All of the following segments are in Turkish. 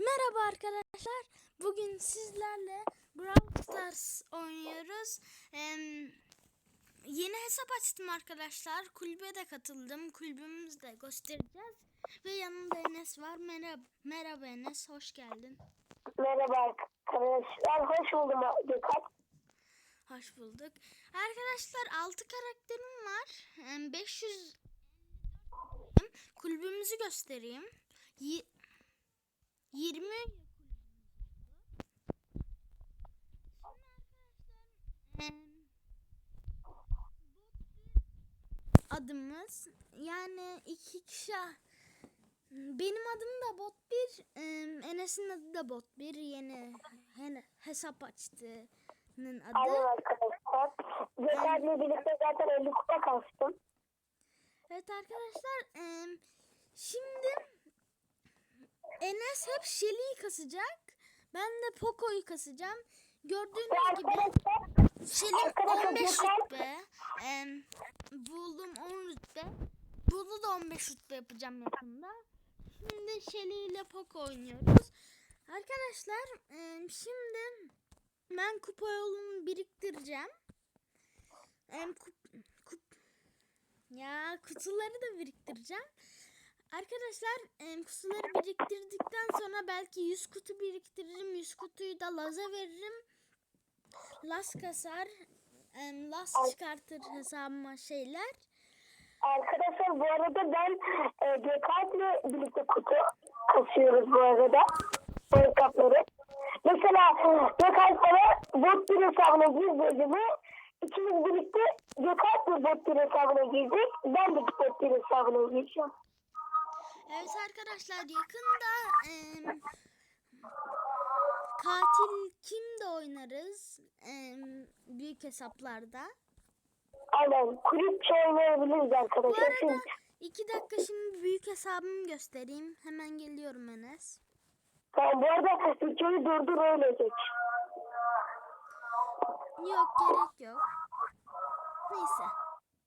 Merhaba arkadaşlar. Bugün sizlerle Brawl Stars oynuyoruz. Em, yeni hesap açtım arkadaşlar. Kulübe de katıldım. Kulübümüzü de göstereceğiz. Ve yanımda Enes var. Merhaba, merhaba Enes. Hoş geldin. Merhaba arkadaşlar. Hoş buldum Gökhan. Hoş bulduk. Arkadaşlar 6 karakterim var. Em, 500 kulübümüzü göstereyim. Yi- 20 Em, adımız yani iki kişi benim adım da bot bir Enes'in adı da bot bir yeni he- hesap açtığının adı. Aynen arkadaşlar. Gökhan'la birlikte zaten 50 kupa kastım. Evet arkadaşlar şimdi Enes hep Shelly'yi kasacak. Ben de Poco'yu kasacağım. Gördüğünüz gibi Shelly Arkadaşlar, 15 Gökhan- rütbe. Em, buldum 10 rütbe. Bulu da 15 rütbe yapacağım yakında. Şimdi Shelly ile Poco oynuyoruz. Arkadaşlar em, şimdi ben kupa yolunu biriktireceğim. Em, kup, kup, ya kutuları da biriktireceğim. Arkadaşlar em, kutuları biriktirdikten sonra belki 100 kutu biriktiririm. 100 kutuyu da Laz'a veririm. Laz kasar. em, Laz çıkartır hesabıma şeyler. Arkadaşlar bu arada ben e, Gökhan'la birlikte kutu kasıyoruz bu arada. Bu hesapları. Mesela Gökhan sana bot bir hesabına gir dedi mi? İkimiz birlikte Gökhan'la bot bir hesabına girdik. Ben de bot bir hesabına gireceğim. Evet arkadaşlar yakında em, katil kim de oynarız em, büyük hesaplarda. Aynen. Kulüpçe oynayabiliriz Bu arkadaşlar. arada Siz iki dakika şimdi büyük hesabımı göstereyim. Hemen geliyorum Enes. Tamam bu arada videoyu durdur öyle geç. Yok gerek yok. Neyse.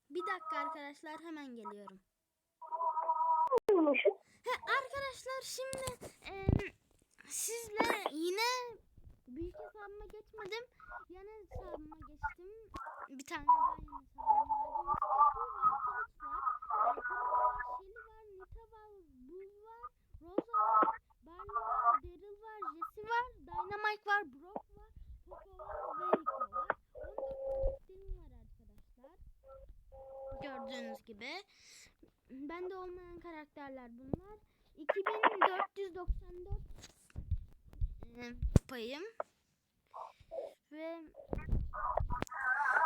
Bir dakika arkadaşlar hemen geliyorum. Neymiş? He, arkadaşlar şimdi em, sizle yine büyük hesabıma geçmedim. Yan hesabıma geçtim. Bir tane daha yan hesabım vardı. Mustafa var, Brock var, Poco var ve Rico var. 14 karakterim var arkadaşlar. Gördüğünüz gibi. Bende olmayan karakterler bunlar. 2494 e, payım. Ve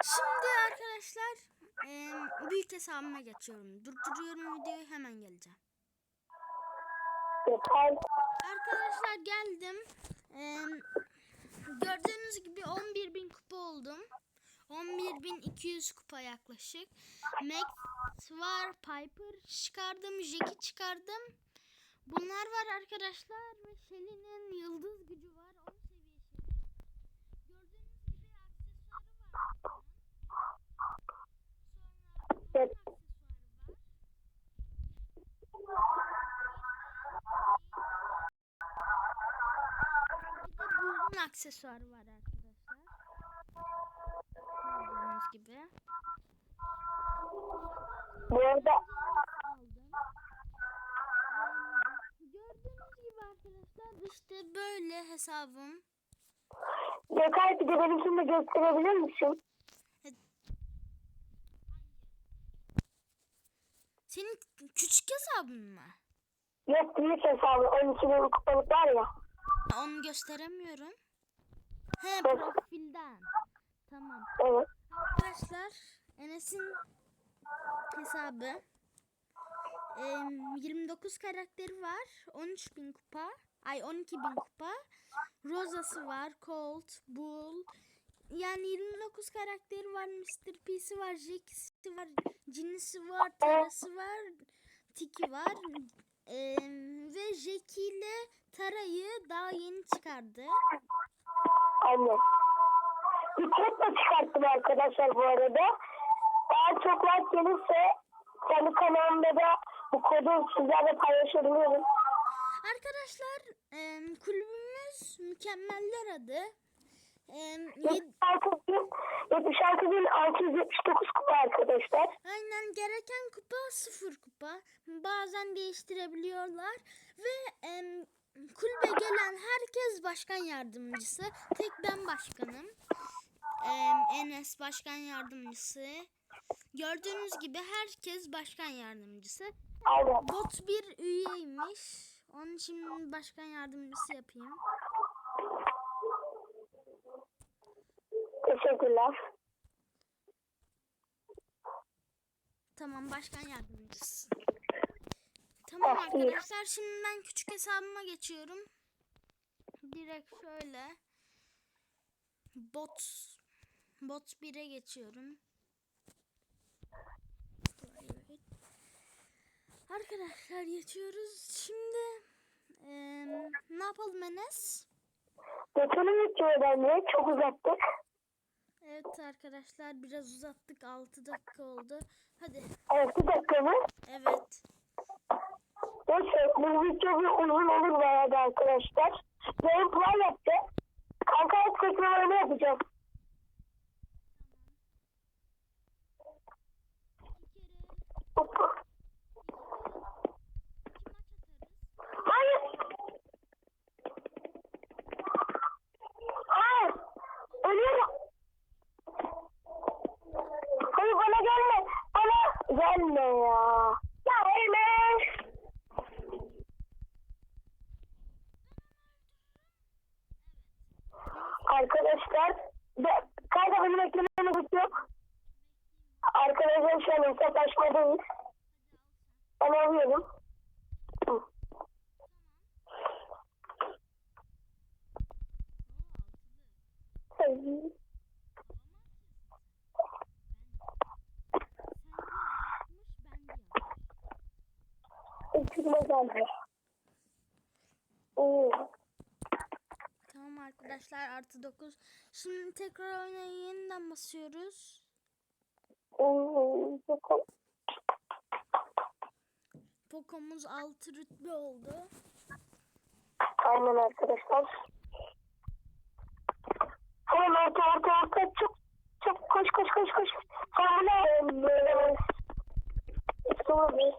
şimdi arkadaşlar e, büyük hesabıma geçiyorum. Durduruyorum videoyu hemen geleceğim. Arkadaşlar geldim. E, gördüğünüz gibi 11.000 kupa oldum. 11.200 kupa yaklaşık. Max var, Piper çıkardım, Jack'i çıkardım. Bunlar var arkadaşlar ve Shelly'nin yıldız gücü var. 10 seviye Shelly. Gördüğünüz gibi aksesuarı var. Sonra Evet. aksesuarı var. Bir de Bull'un aksesuarı var arkadaşlar. Gördüğünüz gibi. Bu arada. Ee, gördüğünüz gibi arkadaşlar işte böyle hesabım. Gökhan bir de benimkini de gösterebilir misin? Senin küçük hesabın mı? Yok büyük hesabı 12 bin kupalık var ya. Onu gösteremiyorum. He profilden. Tamam. Evet. Arkadaşlar Enes'in hesabı em, 29 karakteri var. 13.000 kupa. Ay 12.000 kupa. Rosa'sı var. Colt, Bull. Yani 29 karakteri var. Mr. P'si var. Jack'si var. Jin'si var. Tara'sı var. Tiki var. Em, ve Jackie ile Tara'yı daha yeni çıkardı. Aynen. Kod da çıkarttım arkadaşlar bu arada. Eğer çok like gelirse kendi kanalımda da bu kodu sizlerle paylaşabilirim. arkadaşlar em, kulübümüz Mükemmeller adı. Em, yed- 76 bin 76 bin 679 kupa arkadaşlar. Aynen gereken kupa sıfır kupa. Bazen değiştirebiliyorlar ve em, kulübe gelen herkes başkan yardımcısı. Tek ben başkanım. Em, Enes başkan yardımcısı. Gördüğünüz gibi herkes başkan yardımcısı. Bot bir üyeymiş. Onun için başkan yardımcısı yapayım. Teşekkürler. Tamam başkan yardımcısı. Tamam Ah, arkadaşlar şimdi ben küçük hesabıma geçiyorum. Direkt şöyle. Bot bot 1'e geçiyorum. Arkadaşlar geçiyoruz. Şimdi eee, ne yapalım Enes? Geçelim videoya bence. Çok uzattık. Evet arkadaşlar biraz uzattık. 6 dakika oldu. Hadi. Evet bir dakika mı? Evet. Neyse bu video bir uzun olur bayağı da arkadaşlar. Gameplay yapacağız. Kanka hep tekrarını ಉಪ್ಪು An hesaplaşmadayız. Ben alıyorum. Ekime geldi. Oo. Tamam arkadaşlar artı 9. Şimdi tekrar oynaya yeniden basıyoruz. Oo. Bakalım. Poco'muz 6 rütbe oldu. Aynen arkadaşlar. Hemen orta orta orta çok çok koş koş koş koş. Hamle. Sonra bir.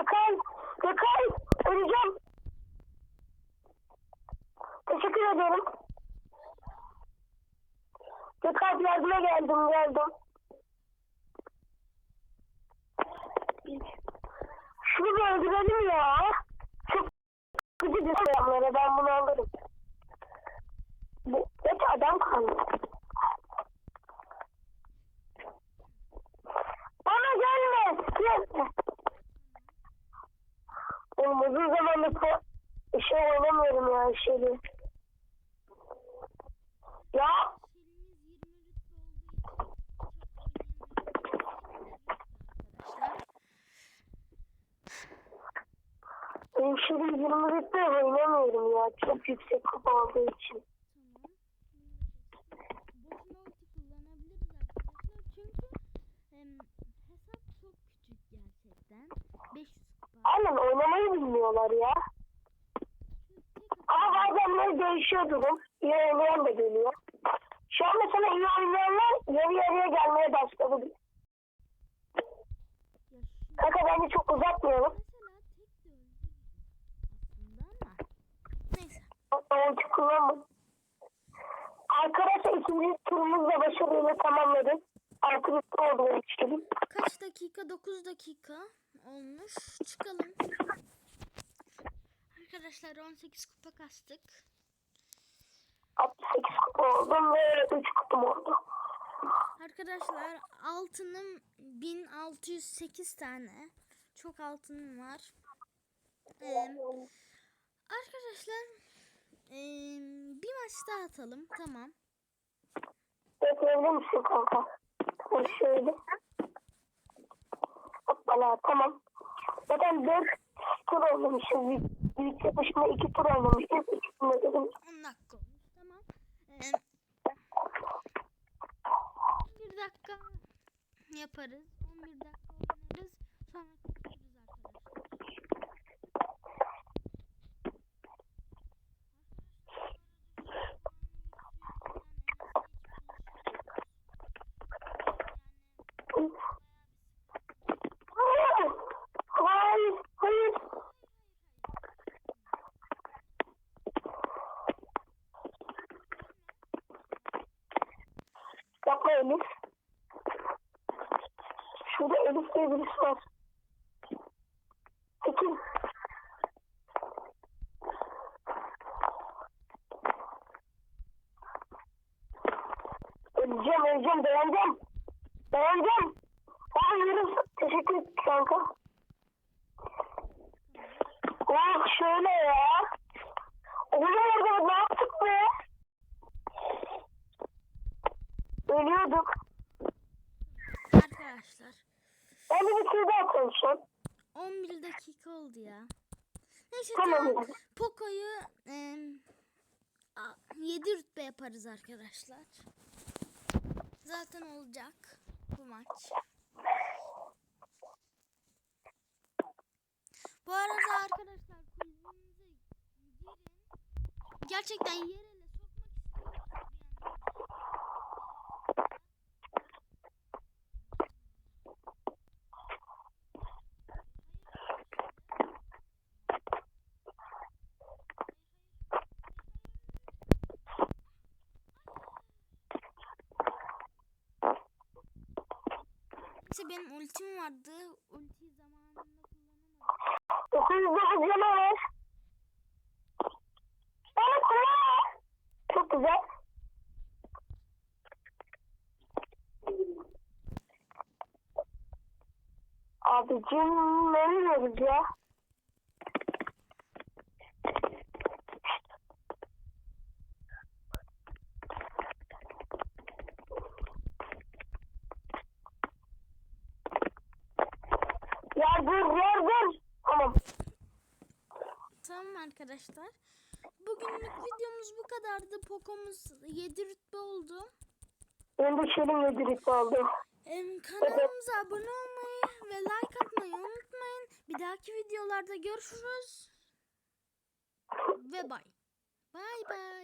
Yakal. Yakal. Öleceğim. Teşekkür ederim. Yakal yardıma geldim geldim. Şunu bir öldürelim ya. Çok gıcık insanlara ben bunu alırım. Bu hiç adam kalmadı. Bana gelme. Gelme. Oğlum uzun zamandır bu şey oynamıyorum ya şeyi. Ya Şelimiz 20 rütbe olduğu için çok oynayamıyoruz arkadaşlar. benim şeyi 20 litre oynamıyorum ya. Çok yüksek kupa olduğu için. Tamam. Boşuna ulti kullanabiliriz arkadaşlar. Çünkü em, hesap çok küçük gerçekten. 500 kupa. Aynen oynamayı bilmiyorlar ya. Ama bazen böyle değişiyor durum. İyi oynayan da geliyor. Şu an mesela iyi oynayanlar yarı yarıya gelmeye başladı. Kanka bence çok uzatmayalım. mesela tek de öldürürüz aslında ama. Neyse. Oyuncu kullanma. Arkadaşlar ikinci turumuzla başarıyla tamamladık. Altı bitti oldu benim için. Kaç dakika? 9 dakika olmuş. Çıkalım. Arkadaşlar 18 kupa kastık. 68 kupa oldum ve 3 kupam oldu. Arkadaşlar altınım 1608 tane. Çok altınım var. Ee, arkadaşlar ee, bir maç daha atalım. Tamam. bekleyebilir misin kanka? Şöyle. Hoppala tamam. Zaten dört tur oynamışız. Büyük yapışma iki tur oynamışız. İkisinde dedim. 10 dakika olmuş. Tamam. Ee, bir dakika yaparız. 11 dakika oynarız. Sonra Var. Peki. Öleceğim, öleceğim, dayanacağım. Dayanacağım. Abi yürü. Teşekkür ederim kanka. Oh şöyle ya. Oğlum orada ne yaptık be? Ölüyorduk. Arkadaşlar Ben de bir kere daha konuşacağım. 11 dakika oldu ya. Neyse Tamam. tamam. Poco'yu 7 rütbe yaparız arkadaşlar. Zaten olacak bu maç. Bu arada arkadaşlar kulübümüze girin. Gerçekten yer İşte benim ultim vardı. Ulti zamanında kullanamadım. 909 yana var. Evet, evet. Çok güzel. Abicim ne ya? Ya dur dur dur. Tamam. Tamam arkadaşlar. Bugünlük videomuz bu kadardı. Poco'muz 7 rütbe oldu. Benim de şelim yedirik oldu. Em, kanalımıza abone olmayı ve like atmayı unutmayın. Bir dahaki videolarda görüşürüz. Ve bay. Bay bay.